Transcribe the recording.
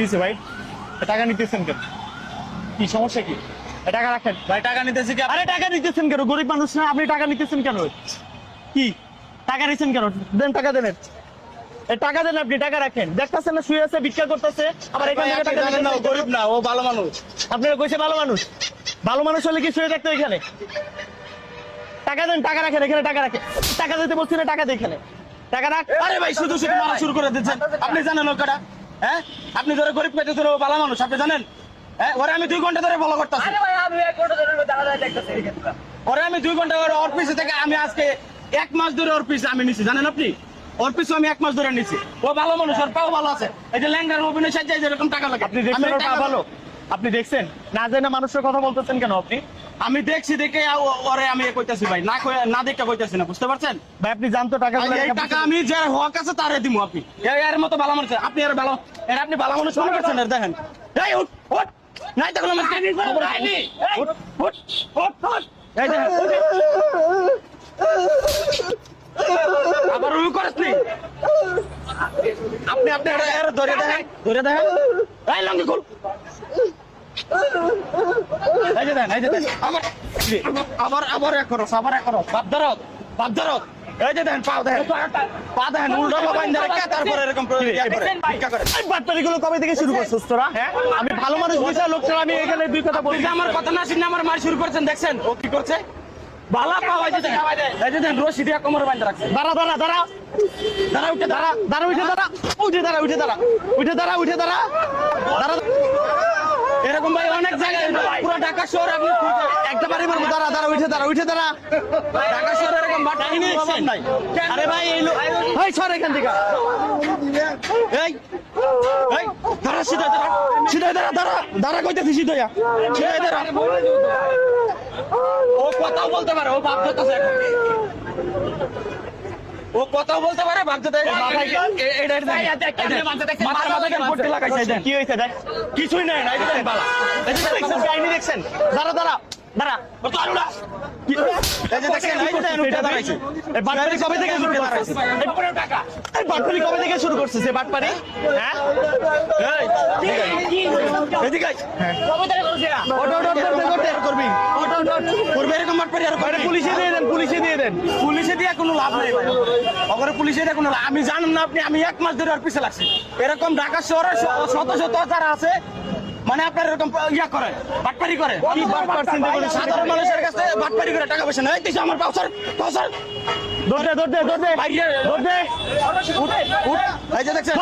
হয়েছে ভাই? টাকা নিতেছেন কেন? কি সমস্যা কি? টাকা রাখেন। ভাই টাকা নিতেছি কি আরে টাকা নিতেছেন কেন? গরিব মানুষ না আপনি টাকা নিতেছেন কেন? কি? টাকা নিচ্ছেন কেন? দেন টাকা দেন। টাকা দেন আপনি টাকা রাখেন। দেখতেছেন না শুয়ে আছে ভিক্ষা করতেছে আবার এখান থেকে টাকা জানেন না ও গরিব না ও ভালো মানুষ। আপনারা কইছে ভালো মানুষ। ভালো মানুষ হলে কি শুয়ে থাকতো এখানে? টাকা দেন টাকা রাখেন এখানে টাকা রাখেন। টাকা দিতে বলছি না টাকা দিয়ে এখানে। টাকা রাখ। আরে ভাই শুধু শুধু মারা শুরু করে দিচ্ছেন। আপনি জানেন ওটা হ্যাঁ? আপনি ধরে গরিব পেটে ধরে ও ভালো মানুষ আপনি জানেন? হ্যাঁ ওরে আমি দুই ঘণ্টা ধরে ফলো করতেছি। ওরে আমি দুই ঘণ্টা ওর ওর পিছে থেকে আমি আজকে এক মাস ধরে ওর পিছে আমি নিছি জানেন আপনি? ওর পিছে আমি এক মাস ধরে নিছি। ও ভালো মানুষ ওর পাও ভালো আছে। এই যে ল্যাঙ্গার অভিনয় সাজ্জায় যেরকম টাকা লাগে। আপনি আমি দেখছেন ওর পা ভালো। আপনি দেখছেন? না জেনে মানুষের কথা বলতেছেন কেন আপনি? আমি দেখছি দেখে ওরে আমি এ কইতাছি ভাই। না কই- না দেখে কইতাছি না বুঝতে পারছেন? ভাই আপনি জানতো টাকা এই টাকা আমি যে হক আছে তারে দিমু আপনি। এর মতো ভালো মানুষ আপনি আর ভালো এর আপনি ভালো মানুষ মনে করছেন এর দেখেন। এই উঠ উঠ! নাই খবর আছে। উঠ উঠ উঠ উঠ! এই দেখেন। আবার রুই করিস নি আপনি আপনি এর- এর ধরে দেখেন। ধরে দেখেন। এই লঙ্গি খুল। এই যে দেন এই যে দেন। আবার আবার আবার এক করো আবার এক করো বাপ ধরত বাপ ধরত এই যে দেন পাও দেখেন পা দেখেন উল্টো বাবাইন ধরে তারপরে এরকম করে করে ভিক্ষা করে। এই বাটপারি গুলো কবে থেকে শুরু করছিস তোরা হ্যাঁ? আমি ভালো মানুষ বুঝা লোকটা আমি এখানে দুই কথা যে আমার কথা না শুনে আমার মার শুরু করছেন দেখছেন? ও কি করছে? বালা পাওয়া যেতে খাওয়াই দেয়। এই যে দেন রশি দিয়ে কোমর বাইন্ধে রাখছে। দাঁড়া দাঁড়া দাঁড়া। দাঁড়া উঠে দাঁড়া। দাঁড়া উঠে দাঁড়া। উঠে দাঁড়া উঠে দাঁড়া। উঠে দাঁড়া উঠে দাঁড়া দাঁড়া। এরকম ভাই অনেক জায়গায় পুরো ঢাকা শহর আপনি একটা বাড়ি মারবো দাঁড়া দাঁড়া উঠে দাঁড়া উঠে দাঁড়া। ঢাকা শহরে এরকম অভাব নাই। আরে ভাই এই এই সর এখান থেকে। এই এই দাঁড়া সিধা দাঁড়া। সিধা দাঁড়া দাঁড়া দাঁড়া কইতেছি সিধা সিধা দাঁড়া। ও কথাও বলতে পারে ও বাপ ধরতেছে এখন। ও কথাও বলতে পারে লাগাইছে দেন কি হয়েছে দেখ? কিছুই নাই নাই দেন বালা। এই যে দেখছেন কাহিনী দেখছেন। দাঁড়া দাঁড়া দাঁড়া। বাটপারি কবে থেকে শুরু করছিস এই পুরো টাকা এই বাটপারি কবে থেকে শুরু করছিস এই বাটপারি হ্যাঁ করছে। করবে এরকম মারপারি আর আরে পুলিশে দিয়ে দেন পুলিশে দিয়ে দেন। পুলিশে দিয়ে কোনো লাভ নেই ওখানে পুলিশে দিয়ে কোনো আমি জানেন না আপনি আমি এক মাস ধরে আর পিছে লাগছি। এরকম ঢাকা শহরে শত শত যারা আছে মানে আপনার এরকম ইয়া করে বাটপারি করে। সাধারণ মানুষের কাছে বাটপারি করে টাকা পয়সা নেই। দিছে আমার পাউসার পাউসার ধর দে ধর দে ধর দে। ভাইয়ে ধর দে। উঠ উঠ। এই যে দেখছেন।